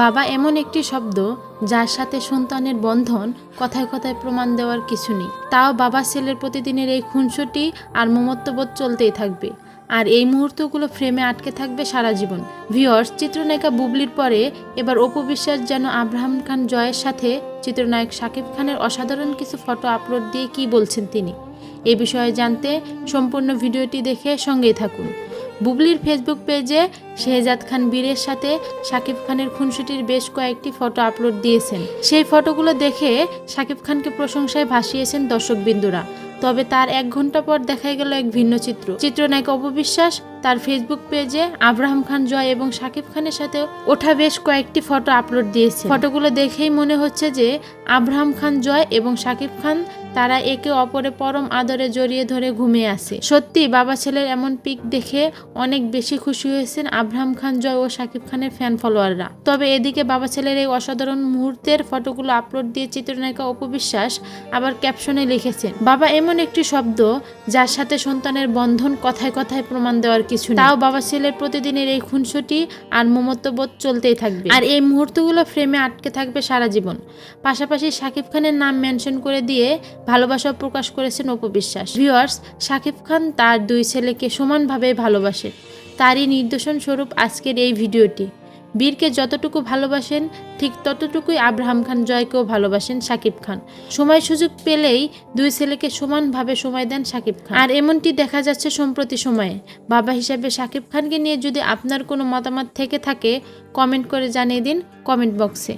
বাবা এমন একটি শব্দ যার সাথে সন্তানের বন্ধন কথায় কথায় প্রমাণ দেওয়ার কিছু নেই। তাও বাবা ছেলের প্রতিদিনের এই খুনসুটি আর মমত্ববোধ চলতেই থাকবে। আর এই মুহূর্তগুলো ফ্রেমে আটকে থাকবে সারা জীবন। ভিওর্স চিত্রনায়িকা বুবলির পরে এবার অপু বিশ্বাস যেন আব্রাহাম খান জয়ের সাথে চিত্রনায়ক শাকিব খানের অসাধারণ কিছু ফটো আপলোড দিয়ে কি বলছেন তিনি? এ বিষয়ে জানতে সম্পূর্ণ ভিডিওটি দেখে সঙ্গেই থাকুন। বুবলির ফেসবুক পেজে শেহজাদ খান বীরের সাথে শাকিব খানের খুনসুটির বেশ কয়েকটি ফটো আপলোড দিয়েছেন। সেই ফটোগুলো দেখে শাকিব খানকে প্রশংসায় ভাসিয়েছেন দর্শকবিন্দুরা। তবে তার এক ঘণ্টা পর দেখা গেল এক ভিন্ন চিত্র। চিত্রনায়ক অপবিশ্বাস তার ফেসবুক পেজে আব্রাহাম খান জয় এবং শাকিব খানের সাথে ওঠা বেশ কয়েকটি ফটো আপলোড দিয়েছে ফটোগুলো দেখেই মনে হচ্ছে যে আব্রাহাম খান জয় এবং শাকিব খান তারা একে অপরে পরম আদরে জড়িয়ে ধরে ঘুমিয়ে আছে। সত্যি, বাবা ছেলের এমন পিক দেখে অনেক বেশি খুশি হয়েছেন আব্রাহাম খান, জয় ও শাকিব খানের ফ্যান ফলোয়াররা তবে এদিকে বাবা ছেলের এই অসাধারণ মুহূর্তের ফটোগুলো আপলোড দিয়ে চিত্রনায়িকা অপবিশ্বাস আবার ক্যাপশনে লিখেছেন, বাবা এমন একটি শব্দ যার সাথে সন্তানের বন্ধন কথায় কথায় প্রমাণ দেওয়ার কিছু। তাও বাবা ছেলের প্রতিদিনের এই খুনসুটি আর মমত্ববোধ চলতেই থাকবে। আর এই মুহূর্তগুলো ফ্রেমে আটকে থাকবে সারা জীবন। পাশাপাশি শাকিব খানের নাম মেনশন করে দিয়ে ভালোবাসা প্রকাশ করেছেন অপবিশ্বাস ভিউয়ার্স শাকিব খান তার দুই ছেলেকে সমানভাবে ভালোবাসেন তারই নির্দেশন স্বরূপ আজকের এই ভিডিওটি। বীরকে যতটুকু ভালোবাসেন, ঠিক ততটুকুই আব্রাহাম খান জয়কেও ভালোবাসেন শাকিব খান। সময় সুযোগ পেলেই দুই ছেলেকে সমানভাবে সময় দেন শাকিব খান। আর এমনটি দেখা যাচ্ছে সম্প্রতি সময়ে। বাবা হিসাবে শাকিব খানকে নিয়ে যদি আপনার কোনো মতামত থেকে থাকে কমেন্ট করে জানিয়ে দিন কমেন্ট বক্সে।